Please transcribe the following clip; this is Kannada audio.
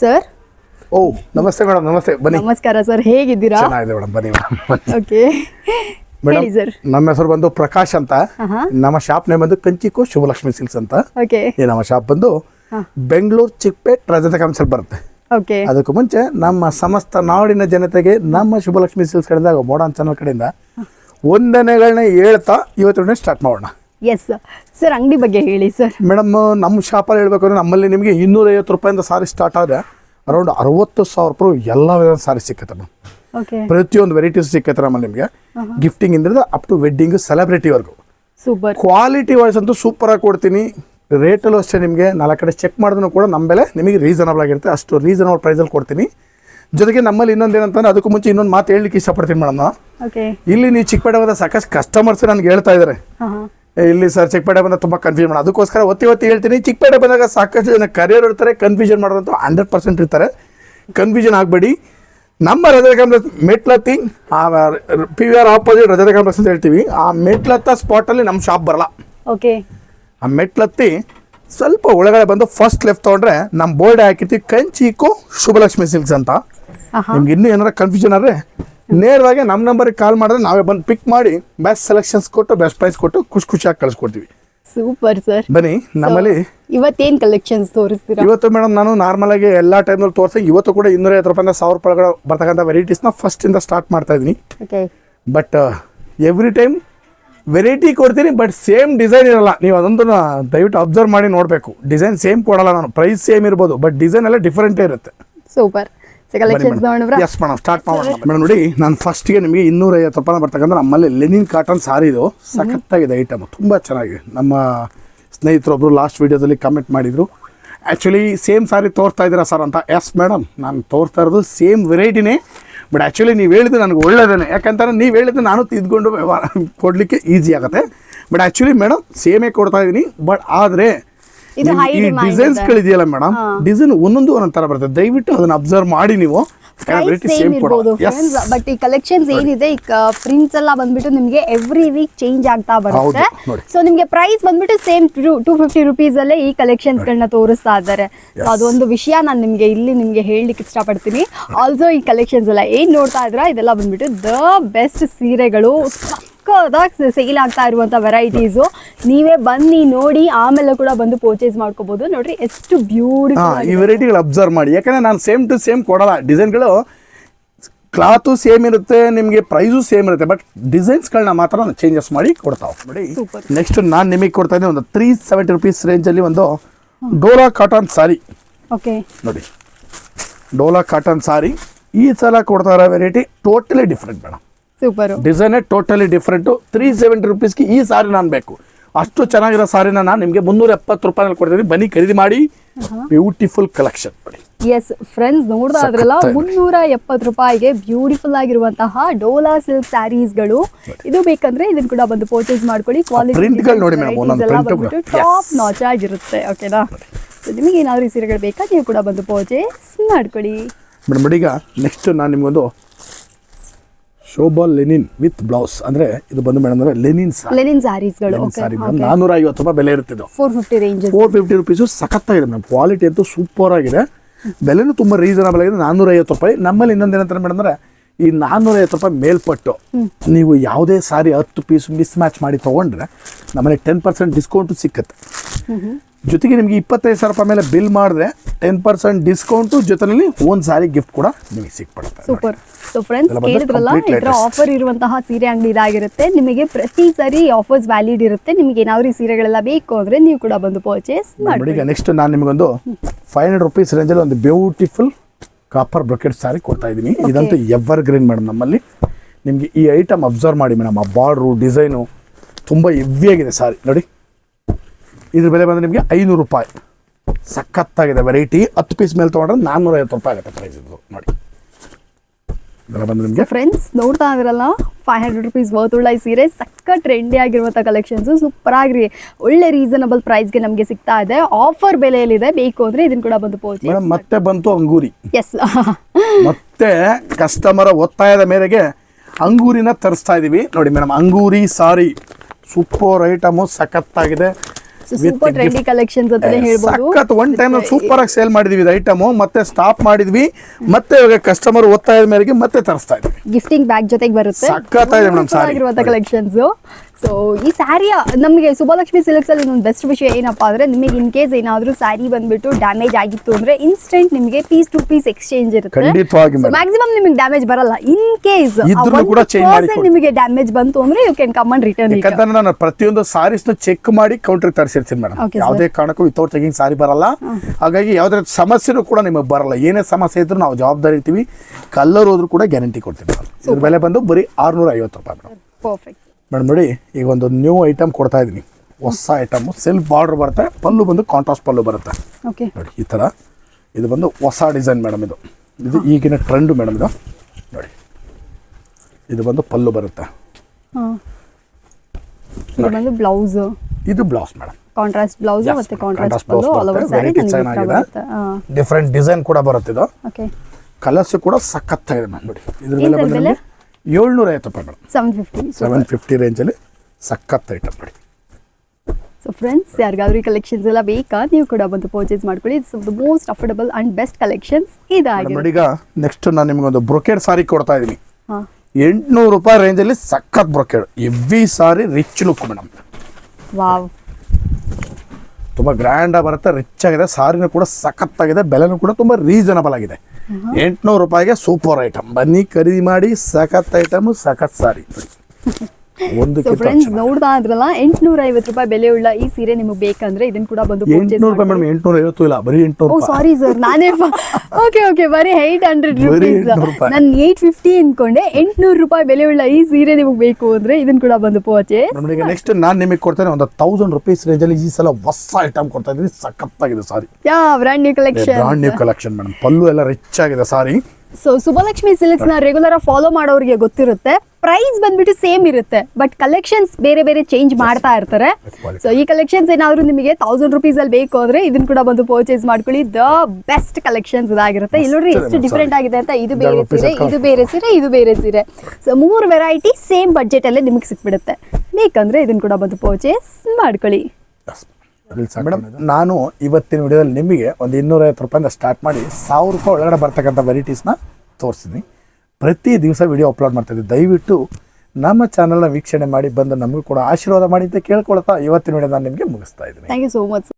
ಸರ್? ಓ ನಮಸ್ತೆ ಮೇಡಮ್ ನಮಸ್ತೆ. ಬನ್ನಿ. ನಮಸ್ಕಾರ ಸರ್ ಹೇಗಿದ್ದೀರಾ? ಚೆನ್ನಾಗಿದೆ ಮೇಡಮ್ ಬನ್ನಿ ಮೇಡಮ್. ಓಕೆ. Madam sir. ನಮ್ಮ ಹೆಸರು ಬಂದು ಪ್ರಕಾಶ್ ಅಂತ. ನಮ್ಮ ಶಾಪ್ ನೇಮ್ ಬಂದು ಕಂಚಿಕು ಶುಭಲಕ್ಷ್ಮಿ ಸಿಲ್ಸ್ ಅಂತ. ಓಕೆ. ಈ ನಮ್ಮ ಶಾಪ್ ಬಂದು ಬೆಂಗಳೂರು ಚಿಕ್ಕಪೇಟ್ ರಜತ ಕಾನ್ಸಲ್ ಬರುತ್ತೆ. ಓಕೆ. ಅದಕ್ಕೂ ಮುಂಚೆ ನಮ್ಮ ಸಮಸ್ತ ನಾಡಿನ ಜನತೆಗೆ ನಮ್ಮ ಶುಭಲಕ್ಷ್ಮಿ ಸಿಲ್ಸ್ ಕಡೆಯಿಂದ ಮೋಡನ್ ಚಾನಲ್ ಕಡೆಯಿಂದ ಒಂದನೆಗಳನ್ನ ಹೇಳ್ತಾ ಇವತ್ತು ಸ್ಟಾರ್ಟ್ ಮಾಡೋಣ. ಎಸ್ ಸರ್ ಅಂಗಡಿ ಬಗ್ಗೆ ಹೇಳಿ ಸರ್ ಮೇಡಮ್ ನಮ್ಮ ಶಾಪಲ್ಲಿ ಹೇಳ್ಬೇಕಂದ್ರೆ ನಮ್ಮಲ್ಲಿ ನಿಮಗೆ ಇನ್ನೂರೈವತ್ತು ರೂಪಾಯಿಂದ ಸಾರಿ ಸ್ಟಾರ್ಟ್ ಆದರೆ ಅರೌಂಡ್ ಅರವತ್ತು ಸಾವಿರ ರೂಪಾಯಿ ಎಲ್ಲ ವಿಧದ ಸಾರಿ ಸಿಕ್ಕತ್ತೆ ಮ್ಯಾಮ್ ಓಕೆ ಪ್ರತಿಯೊಂದು ವೆರೈಟೀಸ್ ಸಿಕ್ಕತ್ತೆ ನಮ್ಮಲ್ಲಿ ನಿಮಗೆ. ಗಿಫ್ಟಿಂಗ್ ಇಂದ ಅಪ್ ಟು ವೆಡ್ಡಿಂಗ್ ಸೆಲೆಬ್ರಿಟಿವರೆಗೂ ಸೂಪರ್ ಕ್ವಾಲಿಟಿ ವೈಸ್ ಅಂತೂ ಸೂಪರಾಗಿ ಕೊಡ್ತೀನಿ. ರೇಟಲ್ಲೂ ಅಷ್ಟೇ ನಿಮಗೆ. ನಾಲ್ಕು ಕಡೆ ಚೆಕ್ ಮಾಡಿದ್ರು ಕೂಡ ನಮ್ಮ ಬೆಲೆ ನಿಮಗೆ ರೀಸನಬಲ್ ಆಗಿರುತ್ತೆ. ಅಷ್ಟು ರೀಸನಬಲ್ ಪ್ರೈಸಲ್ಲಿ ಕೊಡ್ತೀನಿ. ಜೊತೆಗೆ ನಮ್ಮಲ್ಲಿ ಇನ್ನೊಂದು ಏನಂತಂದ್ರೆ ಅದಕ್ಕೂ ಮುಂಚೆ ಇನ್ನೊಂದು ಮಾತು ಹೇಳಲಿಕ್ಕೆ ಇಷ್ಟಪಡ್ತೀನಿ ಮೇಡಮ್ ಇಲ್ಲಿ ನೀವು ಚಿಕ್ಕಪೇಟೆ ಹೋದ ಸಾಕಷ್ಟು ಕಸ್ಟಮರ್ಸ್ ನನಗೆ ಹೇಳ್ತಾ ಇದ್ದಾರೆ ಏ, ಇಲ್ಲಿ ಸರ್ ಚಿಕ್ಕಪೇಟೆ ಬಂದ ತುಂಬ ಕನ್ಫ್ಯೂಸ್ ಮಾಡೋದು ಅದಕ್ಕೋಸ್ಕರ ಒತ್ತಿ ಒತ್ತಿ ಹೇಳ್ತೀನಿ ಚಿಕ್ಕಪೇಟೆ ಬಂದಾಗ ಸಾಕಷ್ಟು ಜನ ಕರಿಯರ್ ಇರ್ತಾರೆ ಕನ್ಫ್ಯೂಷನ್ ಮಾಡೋದಂತೂ ಹಂಡ್ರೆಡ್ ಪರ್ಸೆಂಟ್ ಇರ್ತಾರೆ. ಕನ್ಫ್ಯೂಷನ್ ಆಗಬೇಡಿ. ನಮ್ಮ Rajata complex ಮೆಟ್ಲತ್ತಿ P V R opposite Rajata complex ಅಂತ ಹೇಳ್ತೀವಿ. ಆ ಮೆಟ್ಲತ್ತ ಸ್ಪಾಟಲ್ಲಿ ನಮ್ಮ ಶಾಪ್ ಬರಲ್ಲ. ಓಕೆ ಆ ಮೆಟ್ಲತ್ತಿ ಸ್ವಲ್ಪ ಒಳಗಡೆ ಬಂದು ಫಸ್ಟ್ ಲೆಫ್ಟ್ ತೊಗೊಂಡ್ರೆ ನಮ್ಮ ಬೋರ್ಡ್ ಹಾಕಿರ್ತೀವಿ ಕಂಚಿಕೋ ಶುಭಲಕ್ಷ್ಮಿ ಸಿಲ್ಕ್ಸ್ ಅಂತ. ನಿಮ್ಗೆ ಇನ್ನೂ ಏನಾರ ಕನ್ಫ್ಯೂಷನ್ ಆದರೆ ನೇರವಾಗಿ ನಮ್ಮ ನಂಬರ್ಗೆ ಕಾಲ್ ಮಾಡಿದ್ರೆ ನಾವೇ ಬಂದು ಪಿಕ್ ಮಾಡಿ ಬೆಸ್ಟ್ ಸೆಲೆಕ್ಷನ್ಸ್ ಕೊಟ್ಟು ಬೆಸ್ಟ್ ಪ್ರೈಸ್ ಕೊಟ್ಟು ಖುಷಿ ಖುಷಿಯಾಗಿ ಕಳಿಸ್ಕೊಡ್ತೀವಿ. ಸೂಪರ್ ಸರ್ ಬನ್ನಿ ನಮ್ಮಲ್ಲಿ ಇವತ್ತೇನ್ ಕಲೆಕ್ಷನ್ಸ್ ತೋರಿಸ್ತೀರಾ? ಇವತ್ತು ಮೇಡಮ್ ನಾನು ನಾರ್ಮಲ್ ಆಗಿ ಎಲ್ಲ ಟೈಮ್ನಲ್ಲಿ ತೋರಿಸಿ ಇವತ್ತು ಕೂಡ ಇನ್ನೂರೈವತ್ತು ರೂಪಾಯಿಂದ ಸಾವಿರ ರೂಪಾಯಿಗಳ ಬರ್ತಕ್ಕಂಥ ವೆರೈಟೀಸ್ನ ಫಸ್ಟಿಂದ ಸ್ಟಾರ್ಟ್ ಮಾಡ್ತಾ ಇದೀನಿ. ಬಟ್ ಎವ್ರಿ ಟೈಮ್ ವೆರೈಟಿ ಕೊಡ್ತೀನಿ ಬಟ್ ಸೇಮ್ ಡಿಸೈನ್ ಇರಲ್ಲ. ನೀವು ಅದೊಂದನ್ನು ದಯವಿಟ್ಟು ಅಬ್ಸರ್ವ್ ಮಾಡಿ ನೋಡಬೇಕು. ಡಿಸೈನ್ ಸೇಮ್ ಕೊಡಲ್ಲ ನಾನು. ಪ್ರೈಸ್ ಸೇಮ್ ಇರ್ಬೋದು ಬಟ್ ಡಿಸೈನ್ ಎಲ್ಲ ಡಿಫ್ರೆಂಟೇ ಇರುತ್ತೆ. ಸೂಪರ್ ಎಸ್ ಮೇಡಮ್ ಸ್ಟಾರ್ಟ್ ಮಾಡೋಣ. ಮೇಡಮ್ ನೋಡಿ ನಾನು ಫಸ್ಟ್ಗೆ ನಿಮಗೆ ಇನ್ನೂರೈವತ್ತು ರೂಪಾಯಿ ಬರ್ತಕ್ಕಂಥ ನಮ್ಮಲ್ಲಿ ಲೆನಿನ್ ಕಾಟನ್ ಸಾರಿ ಇದು. ಸಖತ್ತಾಗಿದೆ ಐಟಮ್ ತುಂಬ ಚೆನ್ನಾಗಿದೆ. ನಮ್ಮ ಸ್ನೇಹಿತರೊಬ್ಬರು ಲಾಸ್ಟ್ ವಿಡಿಯೋದಲ್ಲಿ ಕಮೆಂಟ್ ಮಾಡಿದರು. ಆ್ಯಕ್ಚುಲಿ ಸೇಮ್ ಸಾರಿ ತೋರ್ತಾ ಇದ್ದೀರಾ ಸರ್ ಅಂತ? ಎಸ್ ಮೇಡಮ್ ನಾನು ತೋರ್ತಾ ಇರೋದು ಸೇಮ್ ವೆರೈಟಿನೇ ಬಟ್ ಆ್ಯಕ್ಚುಲಿ ನೀವು ಹೇಳಿದ್ರೆ ನನಗೆ ಒಳ್ಳೇದೇ ಯಾಕಂತಾರೆ ನೀವು ಹೇಳಿದ್ರೆ ನಾನು ತಿದ್ಕೊಂಡು ವ್ಯವಹಾರ ಕೊಡಲಿಕ್ಕೆ ಈಸಿ ಆಗುತ್ತೆ. ಬಟ್ ಆ್ಯಕ್ಚುಲಿ ಮೇಡಮ್ ಸೇಮೇ ಕೊಡ್ತಾ ಇದ್ದೀನಿ ಬಟ್ ಆದರೆ ಈ ಡಿಸೈನ್ಸ್ ಗಳಿದೆಯಲ್ಲ ಮೇಡಮ್ ಡಿಸೈನ್ ಒಂದೊಂದು ಒಂದೊಂದು ತರ ಬರುತ್ತೆ. ದಯವಿಟ್ಟು ಅದನ್ನ ಅಬ್ಸರ್ವ್ ಮಾಡಿ ನೀವು. ಸೇಮ್ ಇರ್ಬೋದು ಫ್ರೆಂಡ್ಸ್ ಬಟ್ ಈ ಕಲೆಕ್ಷನ್ಸ್ ಏನಿದೆ ಈ ಪ್ರಿಂಟ್ಸ್ ಎಲ್ಲ ಬಂದ್ಬಿಟ್ಟು ನಿಮಗೆ ಎವ್ರಿ ವೀಕ್ ಚೇಂಜ್ ಆಗ್ತಾ ಬರುತ್ತೆ. ಸೊ ನಿಮಗೆ ಪ್ರೈಸ್ ಬಂದ್ಬಿಟ್ಟು ಸೇಮ್ ಟೂ ಫಿಫ್ಟಿ ರುಪೀಸ್ ಅಲ್ಲೇ ಈ ಕಲೆಕ್ಷನ್ಸ್ ಗಳನ್ನ ತೋರಿಸ್ತಾ ಇದ್ದಾರೆ. ಸೊ ಅದೊಂದು ವಿಷಯ ನಾನು ನಿಮಗೆ ಇಲ್ಲಿ ನಿಮಗೆ ಹೇಳಲಿಕ್ಕೆ ಇಷ್ಟಪಡ್ತೀನಿ. ಆಲ್ಸೋ ಈ ಕಲೆಕ್ಷನ್ಸ್ ಎಲ್ಲ ಏನ್ ನೋಡ್ತಾ ಇದ್ರ ಇದೆಲ್ಲ ಬಂದ್ಬಿಟ್ಟು ದ ಬೆಸ್ಟ್ ಸೀರೆಗಳು. ಸಕ್ಕದಾಗಿ ಸೇಲ್ ಆಗ್ತಾ ಇರುವಂತ ವೆರೈಟೀಸು ನೀವೇ ಬನ್ನಿ ನೋಡಿ ಆಮೇಲೆ ಕೂಡ ಬಂದು ಪರ್ಚೇಸ್ ಮಾಡ್ಕೋಬಹುದು ನೋಡ್ರಿ ಎಷ್ಟು ಬ್ಯೂಟಿಫುಲ್ ಈ ವೆರೈಟಿಗಳು ಅಬ್ಸರ್ವ್ ಮಾಡಿ. ಯಾಕಂದ್ರೆ ನಾನು ಸೇಮ್ ಟು ಸೇಮ್ ಕೊಡಲ್ಲ. ಡಿಸೈನ್ಗಳು ಕ್ಲಾತು ಸೇಮ್ ಇರುತ್ತೆ ನಿಮಗೆ ಪ್ರೈಸು ಸೇಮ್ ಇರುತ್ತೆ. ಬಟ್ ಡಿಸೈನ್ಸ್ಗಳನ್ನ ಮಾತ್ರ ಚೇಂಜಸ್ ಮಾಡಿ ಕೊಡ್ತಾವೆ. ನೋಡಿ ನೆಕ್ಸ್ಟ್ ನಾನು ನಿಮಗೆ ಕೊಡ್ತಾ ಇದ್ದೀನಿ ಒಂದು ತ್ರೀ ಸೆವೆಂಟಿ ರುಪೀಸ್ ರೇಂಜಲ್ಲಿ ಒಂದು ಡೋಲಾ ಕಾಟನ್ ಸಾರಿ ಓಕೆ ನೋಡಿ ಡೋಲಾ ಕಾಟನ್ ಸಾರಿ ಈ ಸಲ ಕೊಡ್ತಾ ಇರೋ variety totally different madam super ಡಿಸೈನೇ totally different three seventy ರುಪೀಸ್ಗೆ ಈ ಸಾರಿ ನಾನು ಬೇಕು ಅಷ್ಟು ಚೆನ್ನಾಗಿರೋ ಸಾರಿನ ನಾನು ನಿಮಗೆ ಮುನ್ನೂರ ಎಪ್ಪತ್ತು ರೂಪಾಯಿನಲ್ಲಿ ಕೊಡ್ತೀನಿ ಬನ್ನಿ ಖರೀದಿ ಮಾಡಿ ಬ್ಯೂಟಿಫುಲ್ ಕಲೆಕ್ಷನ್ ನೋಡಿ ಎಸ್ ಫ್ರೆಂಡ್ಸ್ ನೋಡಿದ್ರಲ್ಲ ಮುನ್ನೂರ ಎಪ್ಪತ್ತು ರೂಪಾಯಿಗೆ ಬ್ಯೂಟಿಫುಲ್ ಆಗಿರುವಂತಹ ಡೋಲಾ ಸಿಲ್ಕ್ ಸ್ಯಾರೀಸ್ಗಳು ಇದು ಬೇಕಂದ್ರೆ ಇದನ್ನ ಕೂಡ ಬಂದು ಪರ್ಚೇಸ್ ಮಾಡ್ಕೊಳ್ಳಿ ಕ್ವಾಲಿಟಿ. ಟಾಪ್ ನಾಚ್ ಆಗಿರುತ್ತೆ ಓಕೆನಾ ನಿಮಗೆ ಏನಾದ್ರು ಸೀರೆಗಳು ಬೇಕಾ ನೀವು ಕೂಡ ಬಂದು ಪರ್ಚೇಸ್ ಮಾಡ್ಕೊಳ್ಳಿ ಮೇಡಮ್ ಈಗ ನೆಕ್ಸ್ಟ್ ನಾನು ನಿಮಗೊಂದು ಶೋಭಾ ಲೆನಿನ್ ವಿತ್ ಬ್ಲೌಸ್. ಅಂದ್ರೆ ಇದು ಬಂದು ಮೇಡಮ್ ಅಂದ್ರೆ linen linen saris linen okay sari. Madam ನಾನ್ನೂರ ಐವತ್ತು ರೂಪಾಯಿ ಬೆಲೆ ಇರುತ್ತೆ four fifty range four fifty rupees ಇದೆ ಮೇಡಮ್ ಕ್ವಾಲಿಟಿ ಅಂತೂ ಸೂಪರ್ ಆಗಿದೆ. ಬೆಲೆನೂ ತುಂಬ ರೀಸನಬಲ್ ಆಗಿದೆ. ನಾನ್ನೂರ ಐವತ್ತು ರೂಪಾಯಿ. ನಮ್ಮಲ್ಲಿ ಇನ್ನೊಂದು ಏನಂತಾರೆ ಮೇಡಮ್ ಅಂದ್ರೆ ಈ ನಾನ್ನೂರ ಐವತ್ತು ರೂಪಾಯಿ ಮೇಲ್ಪಟ್ಟು ನೀವು ಯಾವುದೇ ಸಾರಿ ಹತ್ತು ಪೀಸ್ ಮಿಸ್ ಮ್ಯಾಚ್ ಮಾಡಿ ತೊಗೊಂಡ್ರೆ ನಮ್ಮಲ್ಲಿ ಟೆನ್ ಪರ್ಸೆಂಟ್ ಡಿಸ್ಕೌಂಟು ಸಿಕ್ಕತ್ತೆ. ಜೊತೆಗೆ ನಿಮಗೆ ಇಪ್ಪತ್ತೈದು ಸಾವಿರ ರೂಪಾಯಿ ಮೇಲೆ ಬಿಲ್ ಮಾಡಿದ್ರೆ ಟೆನ್ ಪರ್ಸೆಂಟ್ ಡಿಸ್ಕೌಂಟು ಜೊತೆಯಲ್ಲಿ ಒಂದು ಸಾರಿ ಗಿಫ್ಟ್ ಕೂಡ ನಿಮಗೆ ಸಿಕ್ಬಿಡುತ್ತೆ. ಸೂಪರ್ ಸೊ ಫ್ರೆಂಡ್ಸ್ ಕೇಳಿದ್ರಲ್ಲ ಇದರ ಆಫರ್ ಇರುವಂತಹ ಸೀರೆ ಅಂಗಡಿ ಇದಾಗಿರುತ್ತೆ. ನಿಮಗೆ ಪ್ರತಿ ಸರಿ ಆಫರ್ಸ್ ವ್ಯಾಲಿಡ್ ಇರುತ್ತೆ. ನಿಮಗೆ ಏನಾದ್ರು ಈ ಸೀರೆಗಳೆಲ್ಲ ಬೇಕು ಅಂದ್ರೆ ನೀವು ಕೂಡ ಬಂದು ಪರ್ಚೇಸ್ ಮಾಡಿ ನೆಕ್ಸ್ಟ್ ನಾನು ನಿಮಗೊಂದು ಫೈವ್ ಹಂಡ್ರೆಡ್ ರುಪೀಸ್ ರೇಂಜಲ್ಲಿ ಒಂದು ಬ್ಯೂಟಿಫುಲ್ ಕಾಪರ್ ಬ್ರೊಕೆಟ್ ಸಾರಿ ಕೊಡ್ತಾ ಇದ್ದೀನಿ. ಇದಂತೂ ಎವರ್ ಗ್ರೀನ್ ಮೇಡಮ್ ನಮ್ಮಲ್ಲಿ. ನಿಮಗೆ ಈ ಐಟಮ್ ಅಬ್ಸರ್ವ್ ಮಾಡಿ ಮೇಡಮ್ ಆ ಬಾರ್ಡ್ರು ಡಿಸೈನು ತುಂಬ ಹೆವಿಯಾಗಿದೆ ಸಾರಿ ನೋಡಿ. ಇದ್ರ ಬೆಲೆ ಬಂದರೆ ನಿಮಗೆ ಐನೂರು ರೂಪಾಯಿ. ಸಖತ್ತಾಗಿದೆ ವೆರೈಟಿ ಹತ್ತು ಪೀಸ್ ಮೇಲೆ ತೊಗೊಂಡ್ರೆ ನಾನ್ನೂರ ಐವತ್ತು ರೂಪಾಯಿ ಆಗುತ್ತೆ ಪ್ರೈಸ್ ಇದು. ನೋಡಿ. ಬಂದು ನಿಮಗೆ? ಫ್ರೆಂಡ್ಸ್ ನೋಡ್ತಾ ಇದ್ರಲ್ಲ ಫೈವ್ ಹಂಡ್ರೆಡ್ ರುಪೀಸ್ ವರ್ತ್ ಉಳ್ಳ ಈ ಸೀರೆ ಸಕ್ಕ ಟ್ರೆಂಡಿ ಆಗಿರುವಂಥ ಕಲೆಕ್ಷನ್ಸ್ ಸೂಪರ್ ಆಗಿ ಒಳ್ಳೆ ರೀಸನಬಲ್ ಪ್ರೈಸ್ಗೆ ನಮಗೆ ಸಿಗ್ತಾ ಇದೆ. ಆಫರ್ ಬೆಲೆಯಲ್ಲಿದೆ. ಬೇಕು ಅಂದ್ರೆ ಇದನ್ನ ಕೂಡ ಬಂದು ಪರ್ಚೇಸ್ ಮೇಡಮ್ ಮತ್ತೆ ಬಂತು ಅಂಗೂರಿ. ಎಸ್ ಮತ್ತೆ ಕಸ್ಟಮರ ಒತ್ತಾಯದ ಮೇರೆಗೆ ಅಂಗೂರಿನ ತರಿಸ್ತಾ ಇದ್ದೀವಿ ನೋಡಿ ಮೇಡಮ್ ಅಂಗೂರಿ ಸಾರಿ. ಸೂಪರ್ ಐಟಮು ಸಖತ್ತಾಗಿದೆ. ಸೂಪರ್ ಟ್ರೆಂಡಿ ಕಲೆಕ್ಷನ್ಸ್ ಅಂತಾನೆ ಹೇಳ್ಬೋದು. ಸಖತ್ ಒನ್ ಟೈಮ್ ಸೂಪರ್ ಆಗಿ ಸೇಲ್ ಮಾಡಿದ್ವಿ ಇದು ಐಟಮ್ ಮತ್ತೆ ಸ್ಟಾಪ್ ಮಾಡಿದ್ವಿ. ಮತ್ತೆ ಇವಾಗ ಕಸ್ಟಮರ್ ಒತ್ತಾಯದ ಮೇರೆಗೆ ಮತ್ತೆ ತರಿಸ್ತಾ ಇದ್ವಿ. ಗಿಫ್ಟಿಂಗ್ ಬ್ಯಾಗ್ ಜೊತೆಗೆ ಬರುತ್ತೆ. ಸಖತ್ತಾಗಿದೆ madam saree. ಆಗಿರುವಂತ ಕಲೆಕ್ಷನ್ಸ್ ಸೊ ಈ ಸ್ಯಾರಿಯ ನಮಗೆ ಸುಬ್ಬಲಕ್ಷ್ಮಿ ಸಿಲ್ಕ್ಸ್ ಅಲ್ಲಿ ಒಂದು ಬೆಸ್ಟ್ ವಿಷಯ ಏನಪ್ಪಾ ಅಂದ್ರೆ ನಿಮಗೆ ಇನ್ ಕೇಸ್ ಏನಾದ್ರೂ ಸ್ಯಾರಿ ಬಂದ್ಬಿಟ್ಟು ಡ್ಯಾಮೇಜ್ ಆಗಿತ್ತು ಅಂದ್ರೆ ಇನ್ಸ್ಟೆಂಟ್ ನಿಮಗೆ ಪೀಸ್ ಟು ಪೀಸ್ ಎಕ್ಸ್ಚೇಂಜ್ ಇರುತ್ತೆ. ಮ್ಯಾಕ್ಸಿಮಮ್ ನಿಮಗೆ ಡ್ಯಾಮೇಜ್ ಬರಲ್ಲ. ಇನ್ ಕೇಸ್ ನಿಮಗೆ ಡ್ಯಾಮೇಜ್ ಬಂತು ಅಂದ್ರೆ you can come and return ನಾನು ಪ್ರತಿಯೊಂದು ಸಾರೀಸ್ ಚೆಕ್ ಮಾಡಿ ಕೌಂಟರ್ ತರಿಸಿರ್ತೀನಿ ಮೇಡಮ್. ಯಾವುದೇ ಕಾರಣಕ್ಕೂ ವಿತೌಟ್ ಚೆಕಿಂಗ್ ಸಾರಿ ಬರಲ್ಲ. ಹಾಗಾಗಿ ಯಾವುದೇ ಸಮಸ್ಯೆನೂ ಕೂಡ ನಿಮಗೆ ಬರಲ್ಲ. ಏನೇ ಸಮಸ್ಯೆ ಇದ್ರೂ ನಾವು ಜವಾಬ್ದಾರಿ ಇರ್ತೀವಿ. ಕಲ್ಲರ್ ಹೋದ್ರೂ ಕೂಡ ಗ್ಯಾರಂಟಿ ಕೊಡ್ತೀವಿ ಮೇಡಮ್. ಇದ್ರ ಬೆಲೆ ಬಂದು ಬರೀ ಆರುನೂರ ಐವತ್ತು ರೂಪಾಯಿ ಮೇಡಮ್. ಪರ್ಫೆಕ್ಟ್ ಮೇಡಮ್ ನೋಡಿ ಈಗ ಒಂದು ನ್ಯೂ ಐಟಮ್ ಕೊಡ್ತಾ ಇದ್ದೀನಿ ಹೊಸ ಐಟಮ್ ಸೆಲ್ಫ್ ಬಾರ್ಡರ್ ಬರುತ್ತೆ. ಪಲ್ಲು ಬಂದು ಕಾಂಟ್ರಾಸ್ಟ್ ಪಲ್ಲು ಬರುತ್ತೆ. ಓಕೆ ನೋಡಿ ಈ ಥರ. ಇದು ಬಂದು ಹೊಸ ಡಿಸೈನ್ ಮೇಡಮ್ ಇದು. ಇದು ಈಗಿನ ಟ್ರೆಂಡು ಮೇಡಮ್ ಇದು. ನೋಡಿ. ಇದು ಬಂದು ಪಲ್ಲು ಬರುತ್ತೆ. ಬ್ಲೌಸ್ ಇದು ಬ್ಲೌಸ್ ಮೇಡಮ್. ಕಾಂಟ್ರಾಸ್ಟ್ ಬ್ಲೌಸ್ ಮತ್ತೆ contrast blouse all over sari ಚೆನ್ನಾಗಿದೆ. ಡಿಫರೆಂಟ್ ಡಿಸೈನ್ ಕೂಡ ಬರುತ್ತೆ ಇದು. ಓಕೆ ಕಲರ್ಸ್ ಕೂಡ ಸಖತ್ತಾಗಿದೆ ಮ್ಯಾಮ್ ನೋಡಿ ಇದ್ರ ಬೆಲೆ ಬಂದ್ರೆ ಬಂದು ಏಳ್ನೂರ ಐವತ್ತು ರೂಪಾಯಿ madam seven fifty seven fifty ರೇಂಜಲ್ಲಿ ಸಖತ್ ಐಟಮ್ ನೋಡಿ. ಸೊ ಫ್ರೆಂಡ್ಸ್ ಯಾರಿಗಾದ್ರೂ ಈ ಕಲೆಕ್ಷನ್ಸ್ ಎಲ್ಲ ಬೇಕಾ ನೀವು ಕೂಡ ಬಂದು ಪರ್ಚೇಸ್ ಮಾಡ್ಕೊಳ್ಳಿ. It's the most affordable and best collections ಇದಾಗಿದೆ. ನೋಡಿ ಈಗ ನೆಕ್ಸ್ಟ್ ನಾನು ನಿಮಗೊಂದು ಬ್ರೊಕೇಡ್ ಸಾರಿ ಕೊಡ್ತಾ ಇದ್ದೀನಿ. ಎಂಟುನೂರು ರೂಪಾಯಿ ರೇಂಜಲ್ಲಿ ಸಖತ್ brocade every sari rich look madam. Wow. ತುಂಬ ಗ್ರ್ಯಾಂಡಾಗಿ ಬರುತ್ತೆ ರಿಚ್ ಆಗಿದೆ. ಸಾರಿನೂ ಕೂಡ ಸಖತ್ತಾಗಿದೆ ಬೆಲೆನೂ ಕೂಡ ತುಂಬ ರೀಸನಬಲ್ ಆಗಿದೆ. ಎಂಟುನೂರು ರೂಪಾಯಿಗೆ ಸೂಪರ್ ಐಟಮ್ ಬನ್ನಿ ಖರೀದಿ ಮಾಡಿ ಸಖತ್ ಐಟಮ್ ಸಖತ್ ಸಾರಿ. ಒಂದು ಸೊ ಫ್ರೆಂಡ್ಸ್ ನೋಡ್ತಾ ಇದ್ರಲ್ಲ ಎಂಟ್ನೂರ ಐವತ್ತು ರೂಪಾಯಿ ಬೆಲೆ ಉಳ್ಳ ಈ ಸೀರೆ ನಿಮಗೆ ಬೇಕಂದ್ರೆ ಇದನ್ನ ಕೂಡ ಬಂದು ಎಂಟುನೂರು ರೂಪಾಯಿ ಮೇಡಮ್ ಎಂಟುನೂರ ಐವತ್ತು ಇಲ್ಲ ಬರೀ ಎಂಟ್ನೂರು ಓ ಸಾರಿ ಸರ್ ನಾನೇ ಓಕೆ ಓಕೆ ಬರೀ ಏಯ್ಟ್ ಹಂಡ್ರೆಡ್ ರುಪೀಸ್ 800 ರೂಪಾಯಿ. ನಾನು ಏಯ್ಟ್ ಫಿಫ್ಟಿ ಅನ್ಕೊಂಡೆ ಎಂಟ್ನೂರು ರೂಪಾಯಿ ಬೆಲೆ ಉಳ್ಳ ಈ ಸೀರೆ ನಿಮಗೆ ಬೇಕು ಅಂದ್ರೆ ಇದನ್ನ ಕೂಡ ಬಂದು ಪರ್ಚೇಸ್ ನಮಗೆ ನೆಕ್ಸ್ಟ್ ನಾನು ನಿಮಗೆ ಕೊಡ್ತೇನೆ ಒಂದು ತೌಸಂಡ್ ರುಪೀಸ್ ರೇಂಜಲ್ಲಿ ಈ ಸಲ ಹೊಸ ಐಟಮ್ ಕೊಡ್ತಾ ಇದ್ದೀನಿ ಸಖತ್ತಾಗಿದೆ sari. Yeah brand new collection brand new collection madam pallu ಎಲ್ಲ ರಿಚ್ ಆಗಿದೆ ಸಾರಿ. ಸೊ ಸುಬ್ಬಲಕ್ಷ್ಮಿ ಸಿಲ್ಕ್ಸ್ನ ರೆಗ್ಯುಲರ್ ಫಾಲೋ ಮಾಡೋರಿಗೆ ಗೊತ್ತಿರುತ್ತೆ. ಪ್ರೈಸ್ ಬಂದ್ಬಿಟ್ಟು ಸೇಮ್ ಇರುತ್ತೆ. ಬಟ್ ಕಲೆಕ್ಷನ್ಸ್ ಬೇರೆ ಬೇರೆ ಚೇಂಜ್ ಮಾಡ್ತಾ ಇರ್ತಾರೆ. ಸೊ ಈ ಕಲೆಕ್ಷನ್ಸ್ ಏನಾದ್ರು ನಿಮಗೆ ತೌಸಂಡ್ ರುಪೀಸ್ ಅಲ್ಲಿ ಬೇಕು ಅಂದ್ರೆ ಇದನ್ನ ಕೂಡ ಬಂದು ಪರ್ಚೇಸ್ ಮಾಡ್ಕೊಳ್ಳಿ. ದ ಬೆಸ್ಟ್ ಕಲೆಕ್ಷನ್ಸ್ ಇದಾಗಿರುತ್ತೆ. ಇಲ್ಲಿ ನೋಡ್ರಿ ಎಷ್ಟು ಡಿಫ್ರೆಂಟ್ ಆಗಿದೆ ಅಂತ ಇದು ಬೇರೆ ಸೀರೆ ಇದು ಬೇರೆ ಸೀರೆ ಇದು ಬೇರೆ ಸೀರೆ. ಸೊ ಮೂರು ವೆರೈಟಿ ಸೇಮ್ ಬಜೆಟ್ ಅಲ್ಲೇ ನಿಮಗೆ ಸಿಕ್ಬಿಡುತ್ತೆ. ಬೇಕಂದ್ರೆ ಇದನ್ನ ಕೂಡ ಬಂದು ಪರ್ಚೇಸ್ ಮಾಡ್ಕೊಳ್ಳಿ. ಮೇಡಮ್ ನಾನು ಇವತ್ತಿನ ವಿಡಿಯೋದಲ್ಲಿ ನಿಮಗೆ ಒಂದು ಇನ್ನೂರೈವತ್ತು ರೂಪಾಯಿಂದ ಸ್ಟಾರ್ಟ್ ಮಾಡಿ ಸಾವಿರ ರೂಪಾಯಿ ಒಳಗಡೆ ಬರ್ತಕ್ಕಂಥ ವೆರೈಟೀಸ್ನ ತೋರಿಸಿದ್ದೀನಿ. ಪ್ರತಿ ದಿವಸ ವಿಡಿಯೋ ಅಪ್ಲೋಡ್ ಮಾಡ್ತಿದ್ದೆ ದಯವಿಟ್ಟು ನಮ್ಮ ಚಾನಲ್ನ ವೀಕ್ಷಣೆ ಮಾಡಿ ಬಂದು ನಮಗೂ ಕೂಡ ಆಶೀರ್ವಾದ ಮಾಡಿ ಅಂತ ಕೇಳ್ಕೊಳ್ತಾ ಇವತ್ತಿನ ವಿಡಿಯೋ ನಾನು ನಿಮಗೆ ಮುಗಿಸ್ತಾ ಇದ್ದೀನಿ. Thank you so much